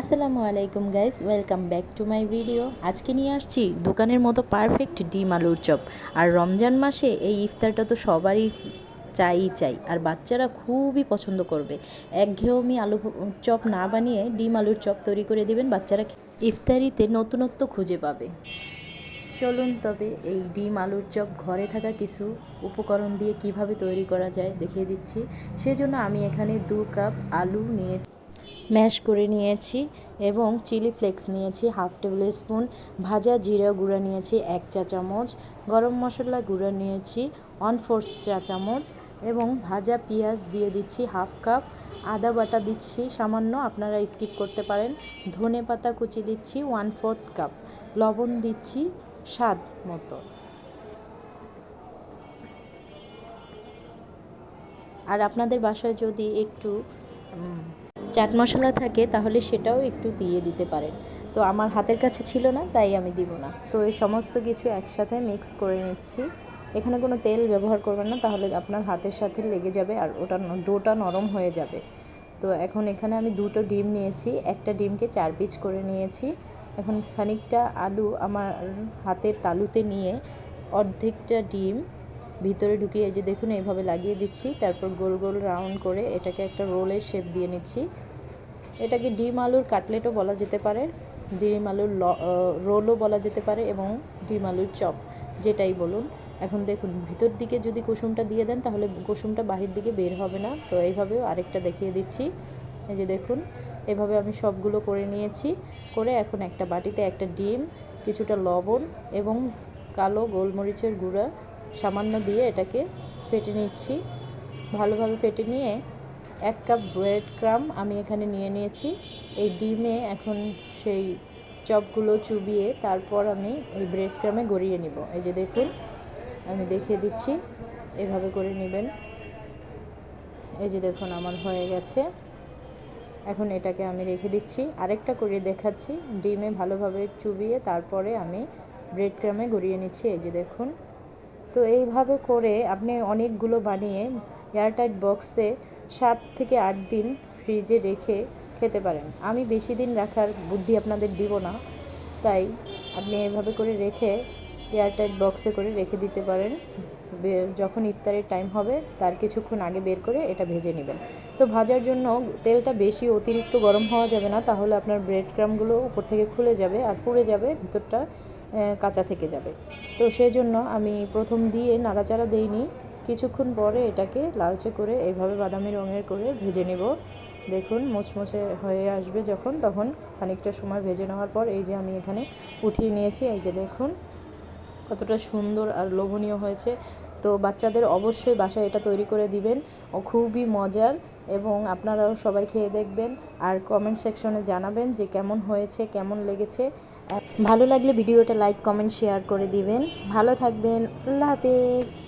আসসালামু আলাইকুম guys, welcome back to my video. আজকে নিয়ে আসছি দোকানের মতো পারফেক্ট ডিম আলুর চপ। আর রমজান মাসে এই ইফতারটা তো সবারই চাই চাই, আর বাচ্চারা খুবই পছন্দ করবে। একঘেয়েমি আলু চপ না বানিয়ে ডিম আলুর চপ তৈরি করে দিবেন বাচ্চারা ইফতারিতে নতুনত্ব খুঁজে পাবে। চলুন তবে এই ডিম আলুর চপ ঘরে থাকা কিছু উপকরণ দিয়ে কীভাবে তৈরি করা যায় দেখিয়ে দিচ্ছি। সেজন্য আমি এখানে দু কাপ আলু নিয়েছি। ম্যাশ করে নিয়েছি এবং চিলি ফ্লেক্স নিয়েছি হাফ টেবিল স্পুন ভাজা জিরা গুঁড়া নিয়েছি, এক চা চামচ, গরম মশলা গুঁড়া নিয়েছি ওয়ান ফোর্থ চা চামচ এবং ভাজা পেঁয়াজ দিয়ে দিচ্ছি হাফ কাপ আদা বাটা দিচ্ছি, সামান্য আপনারা স্কিপ করতে পারেন, ধনে পাতা কুচি দিচ্ছি ওয়ান ফোর্থ কাপ লবণ দিচ্ছি স্বাদ মতো। আর আপনাদের বাসায় যদি একটু চাট মশলা থাকে, তাহলে সেটাও একটু দিয়ে দিতে পারেন। তো আমার হাতের কাছে ছিল না, তাই আমি দিব না। তো এই সমস্ত কিছু একসাথে মিক্স করে নিচ্ছি। এখানে কোনো তেল ব্যবহার করবেন না, তাহলে আপনার হাতের সাথে লেগে যাবে আর ওটা ডোটা নরম হয়ে যাবে। তো এখন এখানে আমি দুটো ডিম নিয়েছি, একটা ডিমকে চার পিচ করে নিয়েছি। এখন খানিকটা আলু আমার হাতের তালুতে নিয়ে অর্ধেকটা ডিম ভিতরে ঢুকিয়ে যে দেখুন, এইভাবে লাগিয়ে দিচ্ছি। তারপর গোল গোল রাউন্ড করে এটাকে একটা রোলের শেপ দিয়ে নিচ্ছি। এটাকে ডিম আলুর কাটলেটও বলা যেতে পারে, ডিম আলুর রোলও বলা যেতে পারে এবং ডিম আলুর চপ, যেটাই বলুন। এখন দেখুন, ভিতর দিকে যদি কুসুমটা দিয়ে দেন, তাহলে কুসুমটা বাহির দিকে বের হবে না। তো এইভাবেও আরেকটা দেখিয়ে দিচ্ছি। এই যে দেখুন, এভাবে আমি সবগুলো করে নিয়েছি। করে এখন একটা বাটিতে একটা ডিম, কিছুটা লবণ এবং কালো গোলমরিচের গুঁড়া সামান্য দিয়ে এটাকে ফেটে নিচ্ছি। ভালোভাবে ফেটে নিয়ে এক কাপ ব্রেড ক্রাম আমি এখানে নিয়ে নিয়েছি। এই ডিমে এখন সেই চপগুলো চুবিয়ে তারপর আমি এই ব্রেড ক্রামে গড়িয়ে নিব। এই যে দেখুন, আমি দেখিয়ে দিচ্ছি, এভাবে করে নেবেন। এই যে দেখুন, আমার হয়ে গেছে। এখন এটাকে আমি রেখে দিচ্ছি। আরেকটা করে দেখাচ্ছি। ডিমে ভালোভাবে চুবিয়ে তারপরে আমি ব্রেড ক্রামে গড়িয়ে নিচ্ছি। এই যে দেখুন তো এইভাবে করে আপনি অনেকগুলো বানিয়ে এয়ারটাইট বক্সে সাত থেকে আট দিন ফ্রিজে রেখে খেতে পারেন। আমি বেশি দিন রাখার বুদ্ধি আপনাদের দিব না, তাই আপনি এভাবে করে রেখে এয়ারটাইট বক্সে করে রেখে দিতে পারেন। যখন ইফতারের টাইম হবে, তার কিছুক্ষণ আগে বের করে এটা ভেজে নেবেন। তো ভাজার জন্য তেলটা বেশি অতিরিক্ত গরম হওয়া যাবে না, তাহলে আপনার ব্রেড ক্রামগুলো উপর থেকে খুলে যাবে আর পুড়ে যাবে, ভিতরটা কাঁচা থেকে যাবে। তো সেই জন্য আমি প্রথম দিয়ে নাড়াচাড়া দেইনি। কিছুক্ষণ পরে এটাকে লালচে করে এইভাবে বাদামি রঙের করে ভেজে নেব। দেখুন মুচমুচে হয়ে আসবে যখন, তখন খানিকটা সময় ভেজে নেওয়ার পর এই যে আমি এখানে উঠিয়ে নিয়েছি, এই যে দেখুন, কতটা সুন্দর আর লোভনীয় হয়েছে। তো বাচ্চাদের অবশ্যই বাসায় এটা তৈরি করে দিবেন। ও খুবই মজার এবং আপনারাও সবাই খেয়ে দেখবেন আর কমেন্ট সেকশনে জানাবেন যে কেমন হয়েছে, কেমন লেগেছে। ভালো লাগলে ভিডিওটা লাইক কমেন্ট শেয়ার করে দিবেন। ভালো থাকবেন। আল্লাহ হাফেজ।